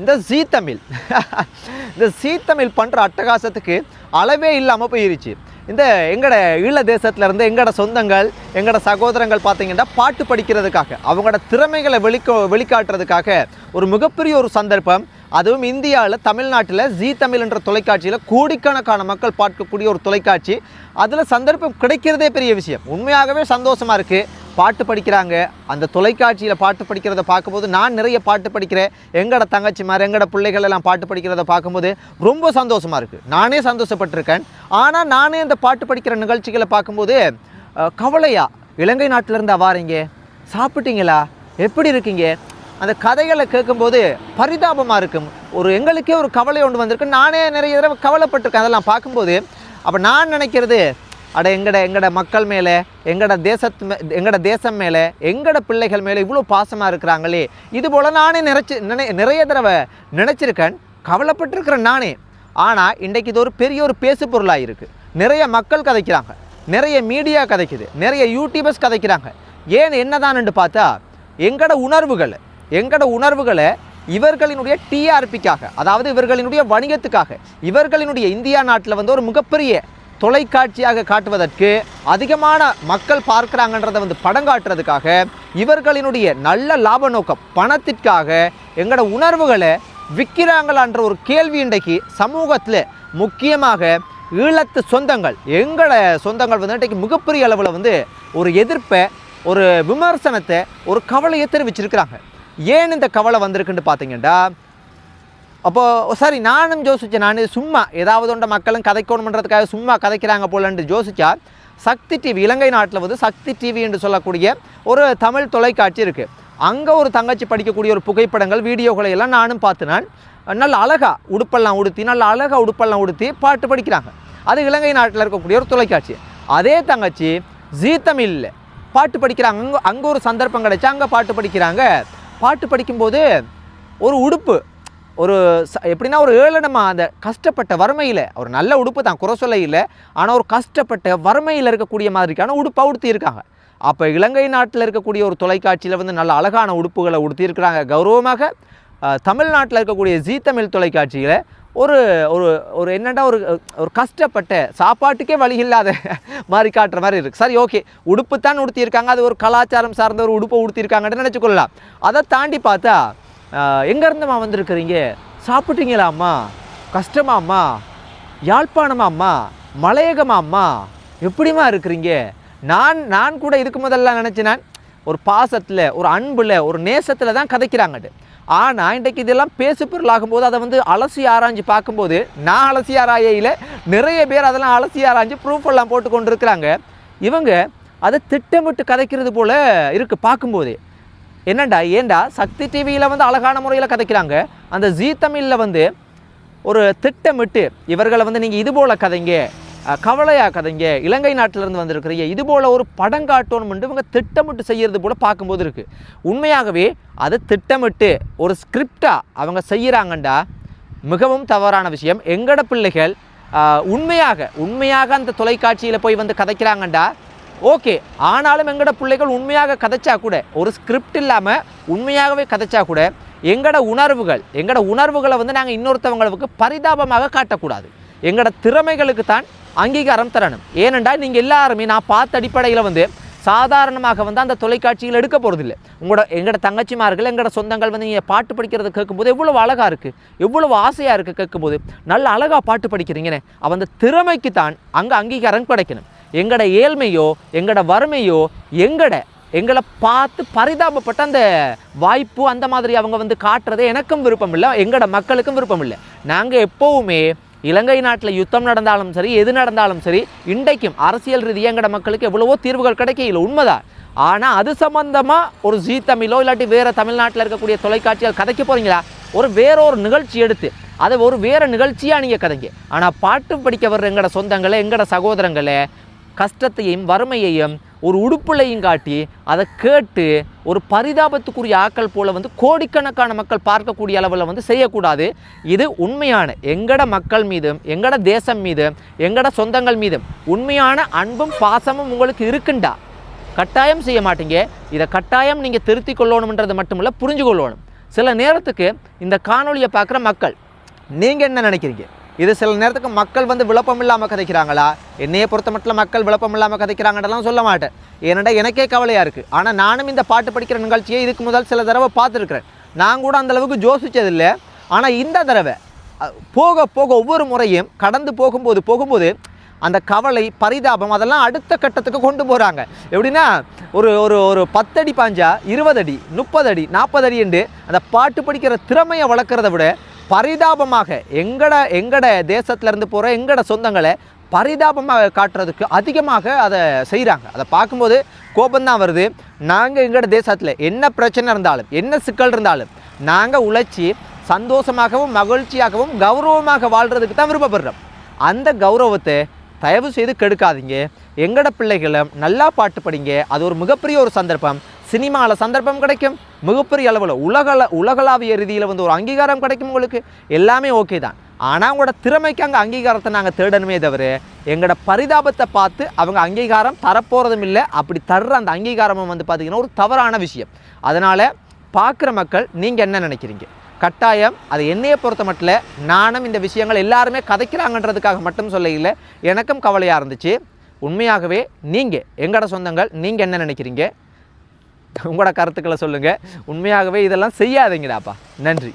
இந்த ஜீ தமிழ். இந்த ஜீ தமிழ் பண்ணுற அட்டகாசத்துக்கு அளவே இல்லாமல் போயிருச்சு. இந்த எங்களோட ஈழ தேசத்துலேருந்து இருந்து சொந்தங்கள் எங்களோட சகோதரங்கள் பார்த்தீங்கன்னா பாட்டு படிக்கிறதுக்காக அவங்களோட திறமைகளை வெளிக்கோ வெளிக்காட்டுறதுக்காக ஒரு மிகப்பெரிய ஒரு சந்தர்ப்பம். அதுவும் இந்தியாவில் தமிழ்நாட்டில் ஜீ தமிழ் என்ற தொலைக்காட்சியில் கோடிக்கணக்கான மக்கள் பார்க்கக்கூடிய ஒரு தொலைக்காட்சி. அதில் சந்தர்ப்பம் கிடைக்கிறதே பெரிய விஷயம். உண்மையாகவே சந்தோஷமாக இருக்குது பாட்டு படிக்கிறாங்க. அந்த தொலைக்காட்சியில் பாட்டு படிக்கிறத பார்க்கும்போது நான் நிறைய பாட்டு படிக்கிறேன். எங்கட தங்கச்சிமார் எங்கட பிள்ளைகள் எல்லாம் பாட்டு படிக்கிறத பார்க்கும்போது ரொம்ப சந்தோஷமாக இருக்குது நானே சந்தோஷப்பட்டிருக்கேன். ஆனால் நானே அந்த பாட்டு படிக்கிற நிகழ்ச்சிகளை பார்க்கும்போது கவலையாக கவலையா? இலங்கை நாட்டிலேருந்து வாரீங்க சாப்பிட்டீங்களா? எப்படி இருக்கீங்க? அந்த கதைகளை கேட்கும்போது பரிதாபமாக இருக்கும். ஒரு எங்களுக்கே ஒரு கவலை ஒன்று வந்திருக்கு. நானே நிறைய தடவை கவலைப்பட்டிருக்கேன். அதெல்லாம் பார்க்கும்போது. அப்போ நான் நினைக்கிறது அட எங்கட எங்கட மக்கள் மேலே எங்கட தேசத்து மே எங்கட தேசம் மேலே எங்கட பிள்ளைகள் மேலே இவ்வளோ பாசமாக இருக்கிறாங்களே. இது போல் நானே நினச்சி நினை நிறைய தடவை நினச்சிருக்கேன். கவலைப்பட்டிருக்கிறேன் நானே. ஆனால் இன்றைக்கு இது ஒரு பெரிய ஒரு பேசு பொருளாக இருக்குது நிறைய மக்கள் கதைக்கிறாங்க. நிறைய மீடியா கதைக்குது. நிறைய யூடியூபர்ஸ் கதைக்கிறாங்க. ஏன் என்னதான்னு பார்த்தா எங்கட உணர்வுகள் எங்கட உணர்வுகளை இவர்களினுடைய டிஆர்பிக்காக அதாவது இவர்களினுடைய வணிகத்துக்காக இவர்களினுடைய இந்தியா நாட்டில் வந்து ஒரு மிகப்பெரிய தொலைக்காட்சியாக காட்டுவதற்கு அதிகமான மக்கள் பார்க்குறாங்கன்றதை வந்து படம் காட்டுறதுக்காக இவர்களினுடைய நல்ல லாப நோக்கம் பணத்திற்காக எங்களோட உணர்வுகளை விற்கிறாங்களான்ற ஒரு கேள்வி இன்றைக்கு சமூகத்தில் முக்கியமாக ஈழத்து சொந்தங்கள் எங்களோட சொந்தங்கள் வந்து இன்றைக்கு மிகப்பெரிய அளவில் வந்து ஒரு எதிர்ப்பை ஒரு விமர்சனத்தை ஒரு கவலையை தெரிவிச்சிருக்கிறாங்க. ஏன் இந்த கவலை வந்திருக்குன்னு பார்த்தீங்கன்னா அப்போது சாரி நானும் யோசித்தேன் நான் சும்மா ஏதாவது ஒன்ற மக்களும் கதைக்கணுமன்றதுக்காக சும்மா கதைக்கிறாங்க போலன்ட்டு யோசித்தா சக்தி டிவி இலங்கை நாட்டில் வந்து சக்தி டிவி என்று சொல்லக்கூடிய ஒரு தமிழ் தொலைக்காட்சி இருக்குது அங்கே ஒரு தங்கச்சி படிக்கக்கூடிய ஒரு புகைப்படங்கள் வீடியோகளை எல்லாம் நானும் பார்த்து நான் நல்ல அழகா உடுப்பெல்லாம் உடுத்தி நல்ல அழகா உடுப்பெல்லாம் உடுத்தி பாட்டு படிக்கிறாங்க. அது இலங்கை நாட்டில் இருக்கக்கூடிய ஒரு தொலைக்காட்சி. அதே தங்கச்சி ஜீ தமிழில் பாட்டு படிக்கிறாங்க. அங்கே அங்கே ஒரு சந்தர்ப்பம் கிடைச்சா அங்கே பாட்டு படிக்கிறாங்க. பாட்டு படிக்கும்போது ஒரு உடுப்பு ஒரு ச- எப்படின்னா ஒரு ஏளனமா அந்த கஷ்டப்பட்ட வறுமையில் ஒரு நல்ல உடுப்பு தான் குறை சொல்ல இல்லை ஆனால் ஒரு கஷ்டப்பட்ட வறுமையில் இருக்கக்கூடிய மாதிரிக்கான உடுப்பை உடுத்தியிருக்காங்க. அப்போ இலங்கை நாட்டில் இருக்கக்கூடிய ஒரு தொலைக்காட்சியில் வந்து நல்ல அழகான உடுப்புகளை உடுத்தியிருக்கிறாங்க. கௌரவமாக தமிழ்நாட்டில் இருக்கக்கூடிய ஜீ தமிழ் தொலைக்காட்சியில் ஒரு ஒரு ஒரு என்னடா ஒரு ஒரு கஷ்டப்பட்ட சாப்பாட்டுக்கே வழி இல்லாத மாதிரி காட்டுற மாதிரி இருக்குது சரி ஓகே. உடுப்பு தான் உடுத்தியிருக்காங்க. அது ஒரு கலாச்சாரம் சார்ந்த ஒரு உடுப்பை உடுத்தியிருக்காங்கன்னு நினச்சிக்கொள்ளலாம். அதை தாண்டி பார்த்தா எங்கேருந்துமா வந்திருக்கிறீங்க? சாப்பிட்டீங்களாம்மா கஷ்டமாம்மா யாழ்ப்பாணமாம்மா மலையகமாம்மா எப்படிம்மா இருக்கிறீங்க? நான் நான் கூட இதுக்கு முதல்ல நினச்சினேன் ஒரு பாசத்தில் ஒரு அன்பில் ஒரு நேசத்தில் தான் கதைக்கிறாங்கட்டு ஆனால் இன்றைக்கு இதெல்லாம் பேசு பொருளாகும்போது அதை வந்து அலசி ஆராய்ஞ்சு பார்க்கும்போது நான் அலசி ஆராயில நிறைய பேர் அதெல்லாம் அலசி ஆராய்ஞ்சு ப்ரூஃப் எல்லாம் போட்டு கொண்டு இருக்கிறாங்க இவங்க அதை திட்டமிட்டு கதைக்கிறது போல் இருக்குது பார்க்கும்போதே. என்னண்டா ஏன்டா சக்தி டிவியில் வந்து அழகான முறையில் கதைக்கிறாங்க. அந்த ஜீ தமிழில் வந்து ஒரு திட்டமிட்டு இவர்களை வந்து நீங்கள் இது போல் கதைங்க கவலையாக கவலையா கதைங்க இலங்கை நாட்டிலேருந்து வந்திருக்கிறீங்க இது போல் ஒரு படம் காட்டணும்னு இவங்க திட்டமிட்டு செய்கிறது போல் பார்க்கும்போது இருக்குது உண்மையாகவே அது திட்டமிட்டு ஒரு ஸ்கிரிப்டாக அவங்க செய்கிறாங்கண்டா மிகவும் தவறான விஷயம். எங்கட பிள்ளைகள் உண்மையாக உண்மையாக அந்த தொலைக்காட்சியில் போய் வந்து கதைக்கிறாங்கண்டா? ஓகே ஆனாலும் எங்கட பிள்ளைகள் உண்மையாக கதைச்சா கூட ஒரு ஸ்கிரிப்ட் இல்லாமல் உண்மையாகவே கதைச்சா கூட எங்கட உணர்வுகள் எங்கட உணர்வுகளை வந்து நாங்கள் இன்னொருத்தவங்களுக்கு பரிதாபமாக காட்டக்கூடாது. எங்களோட திறமைகளுக்கு தான் அங்கீகாரம் தரணும். ஏனென்றால் நீங்கள் எல்லாருமே நான் பார்த்த அடிப்படையில் வந்து சாதாரணமாக வந்து அந்த தொலைக்காட்சியில் எடுக்க போகிறதில்ல உங்களோட எங்களோட தங்கச்சிமார்கள் எங்களோட சொந்தங்கள் வந்து நீங்கள் பாட்டு படிக்கிறது கேட்கும்போது எவ்வளோ அழகாக இருக்குது எவ்வளவு ஆசையாக இருக்குது கேட்கும்போது நல்ல அழகாக பாட்டு படிக்கிறீங்கன்னு அவன் அந்த திறமைக்கு தான் அங்கே அங்கீகாரம் கிடைக்கணும். எங்கட ஏழ்மையோ எங்கட வறுமையோ எங்கட எங்களை பார்த்து பரிதாபப்பட்ட அந்த வாய்ப்பு அந்த மாதிரி அவங்க வந்து காட்டுறது எனக்கும் விருப்பம் இல்லை எங்கட மக்களுக்கும் விருப்பம் இல்லை நாங்கள் எப்போவுமே இலங்கை நாட்டில் யுத்தம் நடந்தாலும் சரி எது நடந்தாலும் சரி இன்றைக்கும் அரசியல் ரீதியாக எங்கட மக்களுக்கு எவ்வளவோ தீர்வுகள் கிடைக்கல உண்மைதான் ஆனால் அது சம்பந்தமாக ஒரு ஜீ தமிழோ இல்லாட்டி வேறு தமிழ்நாட்டில் இருக்கக்கூடிய தொலைக்காட்சிகள் கதைக்க போகிறீங்களா ஒரு வேற ஒரு நிகழ்ச்சி எடுத்து அதை ஒரு வேறு நிகழ்ச்சியாக நீங்கள் கதைங்க. ஆனால் பாட்டு படிக்க வர்ற எங்களோட சொந்தங்களை எங்களோட சகோதரங்களை கஷ்டத்தையும் வறுமையையும் ஒரு உடுப்புலையும் காட்டி அதை கேட்டு ஒரு பரிதாபத்துக்குரிய ஆக்கள் போல் வந்து கோடிக்கணக்கான மக்கள் பார்க்கக்கூடிய அளவில் வந்து செய்யக்கூடாது. இது உண்மையான எங்கட மக்கள் மீதும் எங்கட தேசம் மீதும் எங்கட சொந்தங்கள் மீதும் உண்மையான அன்பும் பாசமும் உங்களுக்கு இருக்குண்டா? கட்டாயம் செய்ய மாட்டீங்க. இதை கட்டாயம் நீங்கள் திருத்தி கொள்ளணுன்றது மட்டுமில்ல புரிஞ்சு கொள்ளணும். சில நேரத்துக்கு இந்த காணொளியை பார்க்குற மக்கள் நீங்கள் என்ன நினைக்கிறீங்க? இது சில நேரத்துக்கு மக்கள் வந்து விளப்பம் இல்லாமல் கதைக்கிறாங்களா? என்னையை பொறுத்த மட்டும் மக்கள் விளப்பம் இல்லாமல் கதைக்கிறாங்கன்றலாம் சொல்ல மாட்டேன். ஏனடா எனக்கே கவலையாக இருக்குது ஆனால் நானும் இந்த பாட்டு படிக்கிற நிகழ்ச்சியை இதுக்கு முதல் சில தடவை பார்த்துருக்குறேன். நான் கூட அந்த அளவுக்கு ஆனால் இந்த தடவை போக போக ஒவ்வொரு முறையும் கடந்து போகும்போது போகும்போது அந்த கவலை பரிதாபம் அதெல்லாம் அடுத்த கட்டத்துக்கு கொண்டு போகிறாங்க எப்படின்னா ஒரு ஒரு ஒரு பத்தடி பாஞ்சா இருபது அடி முப்பது அடி நாற்பது அடி என்று அந்த பாட்டு படிக்கிற திறமையை வளர்க்குறத விட பரிதாபமாக எங்கட எங்கட தேசத்துலேருந்து போகிற எங்கட சொந்தங்களை பரிதாபமாக காட்டுறதுக்கு அதிகமாக அதை செய்கிறாங்க அதை பார்க்கும்போது கோபந்தான் வருது. நாங்கள் எங்களோட தேசத்தில் என்ன பிரச்சனை இருந்தாலும் என்ன சிக்கல் இருந்தாலும் நாங்கள் உழைச்சி சந்தோஷமாகவும் மகிழ்ச்சியாகவும் கௌரவமாக வாழ்கிறதுக்கு தான் விருப்பப்படுறோம். அந்த கௌரவத்தை தயவு செய்து கெடுக்காதீங்க. எங்களோட பிள்ளைகளும் நல்லா பாட்டு படிங்க. அது ஒரு மிகப்பெரிய ஒரு சந்தர்ப்பம். சினிமாவில் சந்தர்ப்பம் கிடைக்கும். மிகப்பெரிய அளவில் உலகள உலகளாவிய ரீதியில் வந்து ஒரு அங்கீகாரம் கிடைக்கும் உங்களுக்கு. எல்லாமே ஓகே தான். ஆனால் உங்களோட திறமைக்கு அங்கே அங்கீகாரத்தை நாங்கள் தேடணுமே தவிர எங்களோட பரிதாபத்தை பார்த்து அவங்க அங்கீகாரம் தரப்போகிறதும் இல்லை. அப்படி தர்ற அந்த அங்கீகாரமும் வந்து பார்த்திங்கன்னா ஒரு தவறான விஷயம். அதனால் பார்க்குற மக்கள் நீங்கள் என்ன நினைக்கிறீங்க? கட்டாயம் அது என்னையை பொறுத்த மட்டும் நானும் இந்த விஷயங்கள் எல்லாருமே கதைக்கிறாங்கன்றதுக்காக மட்டும் சொல்ல இல்லை எனக்கும் கவலையாக இருந்துச்சு. உண்மையாகவே நீங்கள் எங்களோட சொந்தங்கள் நீங்கள் என்ன நினைக்கிறீங்க? உங்களோட கருத்துக்களை சொல்லுங்கள் உண்மையாகவே இதெல்லாம் செய்யாதீங்கடாப்பா. நன்றி.